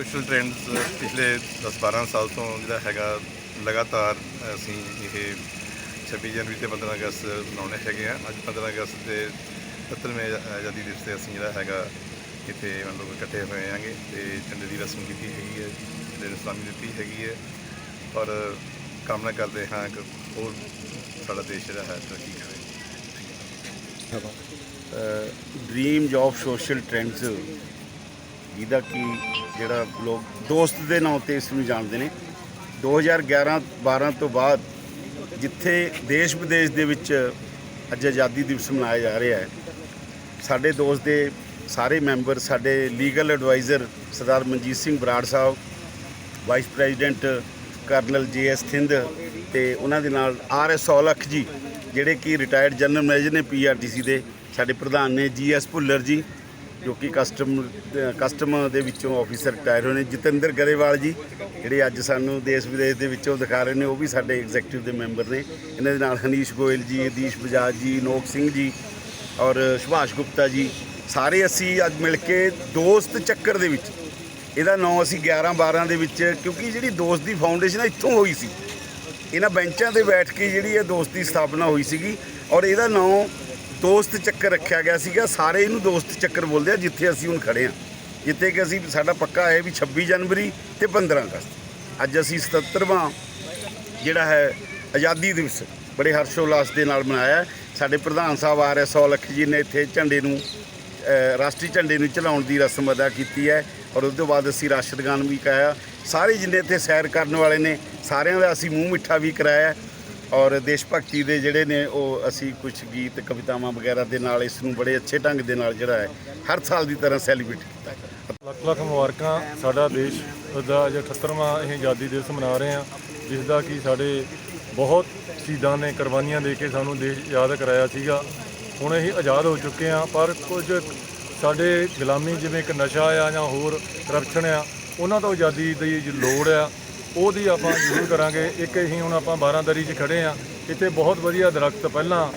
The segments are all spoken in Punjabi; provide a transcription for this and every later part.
ਸੋਸ਼ਲ ਟ੍ਰੈਂਡਸ ਪਿਛਲੇ 10-12 ਸਾਲ ਤੋਂ ਜਿਹੜਾ ਹੈਗਾ ਲਗਾਤਾਰ ਅਸੀਂ ਇਹ 26 ਜਨਵਰੀ ਤੇ 15 ਅਗਸਤ ਮਨਾਉਣੇ ਹੈਗੇ ਆ। ਅੱਜ 15 ਅਗਸਤ ਦੇ 70ਵੇਂ ਆਜ਼ਾਦੀ ਦਿਵਸ ਤੇ ਅਸੀਂ ਜਿਹੜਾ ਹੈਗਾ ਇੱਥੇ ਮਤਲਬ ਇਕੱਠੇ ਹੋਏ ਆਂਗੇ ਤੇ ਝੰਡੇ ਦੀ ਰਸਮ ਕੀਤੀ ਹੈਗੀ ਹੈ, ਝੰਡੇ ਨੂੰ ਸਲਾਮੀ ਦਿੱਤੀ ਹੈਗੀ ਹੈ ਔਰ ਕਾਮਨਾ ਕਰਦੇ ਹਾਂ ਕਿ ਹੋਰ ਸਾਡਾ ਦੇਸ਼ ਜਿਹੜਾ ਹੈ ਤਰੱਕੀ ਕਰੇ। ਡ੍ਰੀਮ ਜੌਬ ਸੋਸ਼ਲ ਟ੍ਰੈਂਡਸ ਜਿਹਦਾ ਕਿ ਜਿਹੜਾ ਲੋਕ ਦੋਸਤ ਦੇ ਨਾਂ ਤੇ ਇਸ ਨੂੰ ਜਾਣਦੇ ਨੇ। 2011 12 ਤੋਂ ਬਾਅਦ ਜਿੱਥੇ ਦੇਸ਼ ਵਿਦੇਸ਼ ਦੇ ਵਿੱਚ ਅੱਜ ਆਜ਼ਾਦੀ ਦਿਵਸ ਮਨਾਇਆ ਜਾ ਰਿਹਾ ਹੈ, ਸਾਡੇ ਦੋਸਤ ਦੇ ਸਾਰੇ ਮੈਂਬਰ, ਸਾਡੇ legal adviser Sardar Manjit Singh Brar sahib, vice president colonel GS Thind ਤੇ ਉਹਨਾਂ ਦੇ ਨਾਲ ਆਰ ਆਰਐਸ ਔਲਖ ਜੀ, ਜਿਹੜੇ ਕਿ ਰਿਟਾਇਰਡ ਜਨਰਲ ਮੈਨੇਜਰ ਨੇ ਪੀਆਰਟੀਸੀ ਦੇ, ਸਾਡੇ ਪ੍ਰਧਾਨ ਨੇ ਜੀ ਜੀਐਸ ਭੁੱਲਰ ਜੀ ਜੋ ਕਿ ਕਸਟਮ ਕਸਟਮ ਦੇ ਵਿੱਚੋਂ ਆਫੀਸਰ ਰਿਟਾਇਰ ਹੋਏ ਨੇ। ਜਤਿੰਦਰ ਗਰੇਵਾਲ ਜੀ, ਜਿਹੜੇ ਅੱਜ ਸਾਨੂੰ ਦੇਸ਼ ਵਿਦੇਸ਼ ਦੇ ਵਿੱਚੋਂ ਦਿਖਾ ਰਹੇ ਨੇ, ਉਹ ਵੀ ਸਾਡੇ ਐਗਜ਼ੈਕਟਿਵ ਦੇ ਮੈਂਬਰ ਨੇ। ਇਹਨਾਂ ਦੇ ਨਾਲ ਹਨੀਸ਼ ਗੋਇਲ ਜੀ ਅਦੀਸ਼ ਬਜਾਜ ਜੀ, ਨੋਕ ਸਿੰਘ ਜੀ ਔਰ ਸੁਭਾਸ਼ ਗੁਪਤਾ ਜੀ। ਸਾਰੇ ਅਸੀਂ ਅੱਜ ਮਿਲ ਕੇ ਦੋਸਤ ਚੱਕਰ ਦੇ ਵਿੱਚ, ਇਹਦਾ ਨਾਂ ਅਸੀਂ 11 12 ਦੇ ਵਿੱਚ, ਕਿਉਂਕਿ ਜਿਹੜੀ ਦੋਸਤ ਦੀ ਫਾਊਂਡੇਸ਼ਨ ਇੱਥੋਂ ਹੋਈ ਸੀ। ਇਹਨਾਂ ਬੈਂਚਾਂ ਤੇ ਬੈਠ ਕੇ ਜਿਹੜੀ ਇਹ ਦੋਸਤ ਦੀ ਸਥਾਪਨਾ ਹੋਈ ਸੀਗੀ ਔਰ ਇਹਦਾ ਨਾਂ ਦੋਸਤ ਚੱਕਰ ਰੱਖਿਆ ਗਿਆ ਸੀਗਾ, ਸਾਰੇ ਇਹਨੂੰ ਦੋਸਤ ਚੱਕਰ ਬੋਲਦੇ ਆ, ਜਿੱਥੇ ਅਸੀਂ ਹੁਣ ਖੜੇ ਆ ਜਿੱਥੇ ਕਿ ਅਸੀਂ, ਸਾਡਾ ਪੱਕਾ ਹੈ ਵੀ 26 ਜਨਵਰੀ ਤੇ 15 ਅਗਸਤ। ਅੱਜ ਅਸੀਂ 77ਵਾਂ ਜਿਹੜਾ ਹੈ ਆਜ਼ਾਦੀ ਦਿਵਸ, ਬੜੇ ਹਰਸ਼ੋਲਾਸ ਦੇ ਨਾਲ ਮਨਾਇਆ ਸਾਡੇ ਪ੍ਰਧਾਨ ਸਾਹਿਬ ਆਰ ਐਸ ਔਲਖ ਜੀ ਨੇ ਇੱਥੇ ਝੰਡੇ ਨੂੰ ਰਾਸ਼ਟਰੀ ਝੰਡੇ ਨੂੰ ਚਲਾਉਣ ਦੀ ਰਸਮ ਅਦਾ ਕੀਤੀ ਹੈ। ਔਰ ਉਸ ਤੋਂ ਬਾਅਦ ਅਸੀਂ ਰਾਸ਼ਟਰਗਾਨ ਵੀ ਗਾਇਆ ਸਾਰੇ ਜਿੰਨੇ ਇੱਥੇ ਸੈਰ ਕਰਨ ਵਾਲੇ ਨੇ, ਸਾਰਿਆਂ ਦਾ ਅਸੀਂ ਮੂੰਹ ਮਿੱਠਾ ਵੀ ਕਰਾਇਆ। ਔਰ ਦੇਸ਼ ਭਗਤੀ ਦੇ ਜਿਹੜੇ ਨੇ ਉਹ ਅਸੀਂ ਕੁਝ ਗੀਤ, ਕਵਿਤਾਵਾਂ ਵਗੈਰਾ ਦੇ ਨਾਲ ਇਸ ਨੂੰ ਬੜੇ ਅੱਛੇ ਢੰਗ ਦੇ ਨਾਲ ਜਿਹੜਾ ਹੈ, ਹਰ ਸਾਲ ਦੀ ਤਰ੍ਹਾਂ ਸੈਲੀਬ੍ਰੇਟ ਕੀਤਾ ਹੈ ਲੱਖ ਲੱਖ ਮੁਬਾਰਕਾਂ ਸਾਡਾ ਦੇਸ਼ ਦਾ ਅੱਜ 78ਵਾਂ ਇਹ ਆਜ਼ਾਦੀ ਦਿਵਸ ਮਨਾ ਰਹੇ ਹਾਂ, ਜਿਸ ਦਾ ਕਿ ਸਾਡੇ ਬਹੁਤ ਸ਼ਹੀਦਾਂ ਨੇ ਕੁਰਬਾਨੀਆਂ ਦੇ ਕੇ ਸਾਨੂੰ ਦੇਸ਼ ਆਜ਼ਾਦ ਕਰਾਇਆ ਸੀਗਾ। ਹੁਣ ਅਸੀਂ ਆਜ਼ਾਦ ਹੋ ਚੁੱਕੇ ਹਾਂ, ਪਰ ਕੁਝ ਸਾਡੇ ਗੁਲਾਮੀ ਜਿਵੇਂ ਇੱਕ ਨਸ਼ਾ ਆ ਜਾਂ ਹੋਰ ਕਰਪਸ਼ਨ ਆ, ਉਹਨਾਂ ਤੋਂ ਆਜ਼ਾਦੀ ਦੀ ਲੋੜ ਆ ਉਹਦੀ ਆਪਾਂ ਜ਼ਰੂਰ ਕਰਾਂਗੇ। ਇੱਕ ਅਸੀਂ ਹੁਣ ਆਪਾਂ 12ਦਰੀ 'ਚ ਖੜੇ ਆ। ਇੱਥੇ ਬਹੁਤ ਵਧੀਆ ਦਰਖਤ ਪਹਿਲਾਂ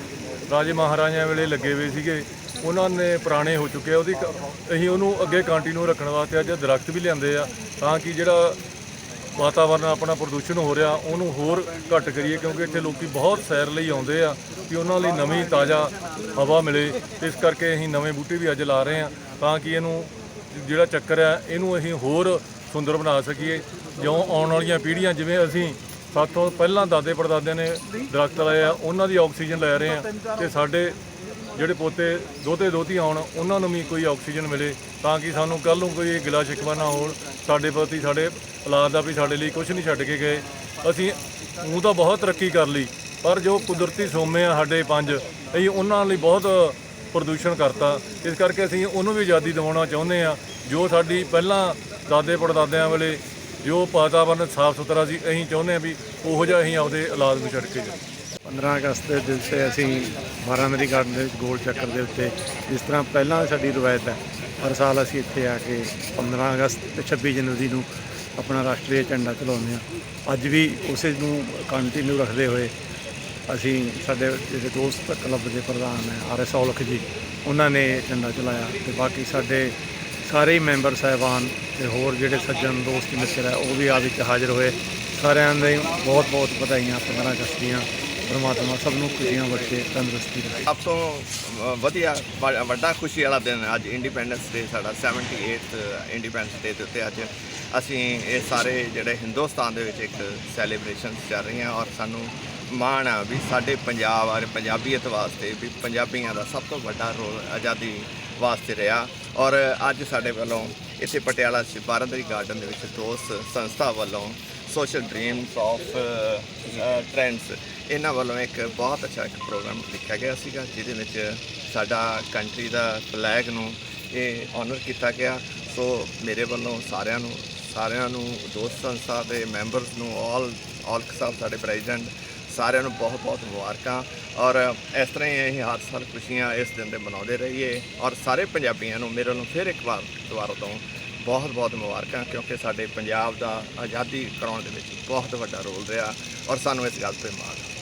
ਰਾਜੇ ਮਹਾਰਾਜਿਆਂ ਵੇਲੇ ਲੱਗੇ ਹੋਏ ਸੀਗੇ। ਉਹਨਾਂ ਨੇ ਪੁਰਾਣੇ ਹੋ ਚੁੱਕੇ ਆ। ਉਹਦੀ ਕ- ਅਸੀਂ ਉਹਨੂੰ ਅੱਗੇ ਕੰਟੀਨਿਊ ਰੱਖਣ ਵਾਸਤੇ ਅੱਜ ਦਰਖਤ ਵੀ ਲਿਆਂਦੇ ਆ। ਤਾਂ ਕਿ ਜਿਹੜਾ ਵਾਤਾਵਰਨ ਆਪਣਾ ਪ੍ਰਦੂਸ਼ਣ ਹੋ ਰਿਹਾ, ਉਹਨੂੰ ਹੋਰ ਘੱਟ ਕਰੀਏ। ਕਿਉਂਕਿ ਇੱਥੇ ਲੋਕੀ ਬਹੁਤ ਸੈਰ ਲਈ ਆਉਂਦੇ ਆ ਕਿ ਉਹਨਾਂ ਲਈ ਨਵੀਂ ਤਾਜ਼ਾ ਹਵਾ ਮਿਲੇ। ਇਸ ਕਰਕੇ ਅਸੀਂ ਨਵੇਂ ਬੂਟੇ ਵੀ ਅੱਜ ਲਾ ਰਹੇ ਆ। ਤਾਂ ਕਿ ਇਹਨੂੰ ਜਿਹੜਾ ਚੱਕਰ ਆ, ਇਹਨੂੰ ਅਸੀਂ ਹੋਰ ਸੁੰਦਰ ਬਣਾ ਸਕੀਏ। ਜਿਉਂ ਆਉਣ ਵਾਲੀਆਂ ਪੀੜ੍ਹੀਆਂ, ਜਿਵੇਂ ਅਸੀਂ ਸਾਥੋਂ ਪਹਿਲਾਂ ਦਾਦੇ ਪੜਦਾਦਿਆਂ ਨੇ ਦਰਖਤ ਲਾਏ ਆ, ਉਹਨਾਂ ਦੀ ਆਕਸੀਜਨ ਲੈ ਰਹੇ ਆ ਤੇ ਸਾਡੇ ਜਿਹੜੇ ਪੋਤੇ, ਦੋਤੇ ਦੋਤੀ ਆਉਣ, ਉਹਨਾਂ ਨੂੰ ਵੀ ਕੋਈ ਆਕਸੀਜਨ ਮਿਲੇ ਤਾਂ ਕਿ ਸਾਨੂੰ ਕੱਲ ਨੂੰ ਕੋਈ ਗਿਲਾ ਸ਼ਿਕਵਾ ਨਾ ਹੋਣ। ਸਾਡੇ ਪ੍ਰਤੀ ਸਾਡੇ ਔਲਾਦ ਦਾ ਵੀ ਸਾਡੇ ਲਈ ਕੁਝ ਨਹੀਂ ਛੱਡ ਕੇ ਗਏ। ਅਸੀਂ ਉਹ ਤਾਂ ਬਹੁਤ ਤਰੱਕੀ ਕਰ ਲਈ, ਪਰ ਜੋ ਕੁਦਰਤੀ ਸੋਮੇ ਆ ਸਾਡੇ ਪੰਜ, ਅਸੀਂ ਉਹਨਾਂ ਲਈ ਬਹੁਤ ਪ੍ਰਦੂਸ਼ਣ ਕਰਤਾ। ਇਸ ਕਰਕੇ ਅਸੀਂ ਉਹਨੂੰ ਵੀ ਆਜ਼ਾਦੀ ਦਿਵਾਉਣਾ ਚਾਹੁੰਦੇ ਆ। ਜੋ ਸਾਡੀ ਪਹਿਲਾਂ ਦਾਦੇ ਪੜਦਾਦਿਆਂ ਵੇਲੇ ਜੋ ਵਾਤਾਵਰਨ ਸਾਫ਼ ਸੁਥਰਾ ਸੀ, ਅਸੀਂ ਚਾਹੁੰਦੇ ਆ ਵੀ ਉਹੋ ਜਿਹਾ ਅਸੀਂ ਆਪਦੇ ਔਲਾਦ ਨੂੰ ਛੱਡ ਕੇ ਜਾਈਏ। 15 ਅਗਸਤ ਦੇ ਦਿਨ ਤੇ ਅਸੀਂ ਬਾਰਾਮਤੀ ਗਾਰਡਨ ਦੇ ਵਿੱਚ ਗੋਲ ਚੱਕਰ ਦੇ ਉੱਤੇ ਜਿਸ ਤਰ੍ਹਾਂ ਪਹਿਲਾਂ ਸਾਡੀ ਰਵਾਇਤ ਹੈ, ਹਰ ਸਾਲ ਅਸੀਂ ਇੱਥੇ ਆ ਕੇ 15 ਅਗਸਤ ਤੇ 26 ਜਨਵਰੀ ਨੂੰ ਆਪਣਾ ਰਾਸ਼ਟਰੀ ਝੰਡਾ ਚਲਾਉਂਦੇ ਹਾਂ। ਅੱਜ ਵੀ ਉਸੇ ਨੂੰ ਕੰਟੀਨਿਊ ਰੱਖਦੇ ਹੋਏ ਅਸੀਂ ਸਾਡੇ ਜਿਹੜੇ ਦੋਸਤ ਕਲੱਬ ਦੇ ਪ੍ਰਧਾਨ ਹੈ, ਆਰ ਐਸ ਔਲਖ ਜੀ, ਉਹਨਾਂ ਨੇ ਇਹ ਝੰਡਾ ਚਲਾਇਆ ਤੇ ਬਾਕੀ ਸਾਡੇ ਸਾਰੇ ਮੈਂਬਰ, ਸਾਹਿਬਾਨ ਤੇ ਹੋਰ ਜਿਹੜੇ ਸੱਜਣ ਦੋਸਤ ਮਿੱਤਰ ਹੈ ਉਹ ਵੀ ਆ ਵਿੱਚ ਹਾਜ਼ਰ ਹੋਏ। ਸਾਰਿਆਂ ਦੇ ਬਹੁਤ ਬਹੁਤ ਵਧਾਈਆਂ 15 ਅਗਸਤ ਦੀਆਂ। ਪਰਮਾਤਮਾ ਸਭ ਨੂੰ ਖੁਸ਼ੀਆਂ ਬਖਸ਼ੇ, ਤੰਦਰੁਸਤੀ ਰੱਖੇ ਸਭ ਤੋਂ ਵਧੀਆ, ਵ- ਵੱਡਾ ਖੁਸ਼ੀ ਵਾਲਾ ਦਿਨ ਅੱਜ ਇੰਡੀਪੈਂਡੈਂਸ ਡੇ ਸਾਡਾ 78th ਇੰਡੀਪੈਂਡੈਂਸ ਡੇ ਦੇ ਉੱਤੇ ਅੱਜ ਅਸੀਂ ਇਹ ਸਾਰੇ ਜਿਹੜੇ ਹਿੰਦੁਸਤਾਨ ਦੇ ਵਿੱਚ ਇੱਕ ਸੈਲੀਬ੍ਰੇਸ਼ਨ ਚੱਲ ਰਹੀਆਂ ਔਰ ਸਾਨੂੰ ਮਾਣ ਆ ਵੀ ਸਾਡੇ ਪੰਜਾਬ ਔਰ ਪੰਜਾਬੀਅਤ ਵਾਸਤੇ ਵੀ ਪੰਜਾਬੀਆਂ ਦਾ ਸਭ ਤੋਂ ਵੱਡਾ ਰੋਲ ਆਜ਼ਾਦੀ ਵਾਸਤੇ ਰਿਹਾ। ਔਰ ਅੱਜ ਸਾਡੇ ਵੱਲੋਂ ਇੱਥੇ ਪਟਿਆਲਾ ਚ ਬਾਰਾਦਰੀ ਗਾਰਡਨ ਦੇ ਵਿੱਚ ਦੋਸਤ ਸੰਸਥਾ ਵੱਲੋਂ ਸੋਸ਼ਲ ਡ੍ਰੀਮਸ ਆਫ ਟ੍ਰੈਂਡਸ ਇਹਨਾਂ ਵੱਲੋਂ ਇੱਕ ਬਹੁਤ ਅੱਛਾ ਇੱਕ ਪ੍ਰੋਗਰਾਮ ਲਿਖਿਆ ਗਿਆ ਸੀਗਾ, ਜਿਹਦੇ ਵਿੱਚ ਸਾਡਾ ਕੰਟਰੀ ਦਾ ਫਲੈਗ ਨੂੰ ਇਹ ਆਨਰ ਕੀਤਾ ਗਿਆ। ਸੋ ਮੇਰੇ ਵੱਲੋਂ ਸਾਰਿਆਂ ਨੂੰ ਸਾਰਿਆਂ ਨੂੰ, ਦੋਸਤ ਸੰਸਥਾ ਦੇ ਮੈਂਬਰਸ ਨੂੰ ਆਲ ਔਲਖ ਸਾਹਿਬ, ਸਾਡੇ ਪ੍ਰੈਜ਼ੀਡੈਂਟ ਸਾਰਿਆਂ ਨੂੰ ਬਹੁਤ ਬਹੁਤ ਮੁਬਾਰਕਾਂ ਔਰ ਇਸ ਤਰ੍ਹਾਂ ਹੀ ਅਸੀਂ ਹਰ ਸਾਲ ਖੁਸ਼ੀਆਂ ਇਸ ਦਿਨ ਦੇ ਮਨਾਉਂਦੇ ਰਹੀਏ ਔਰ ਸਾਰੇ ਪੰਜਾਬੀਆਂ ਨੂੰ ਮੇਰੇ ਵੱਲੋਂ ਫਿਰ ਇੱਕ ਵਾਰ ਦੁਬਾਰਾ ਤੋਂ ਬਹੁਤ ਬਹੁਤ ਮੁਬਾਰਕਾਂ ਕਿਉਂਕਿ ਸਾਡੇ ਪੰਜਾਬ ਦਾ ਆਜ਼ਾਦੀ ਕਰਾਉਣ ਦੇ ਵਿੱਚ ਬਹੁਤ ਵੱਡਾ ਰੋਲ ਰਿਹਾ ਔਰ ਸਾਨੂੰ ਇਸ ਗੱਲ ਤੇ ਮਾਣ ਹੈ।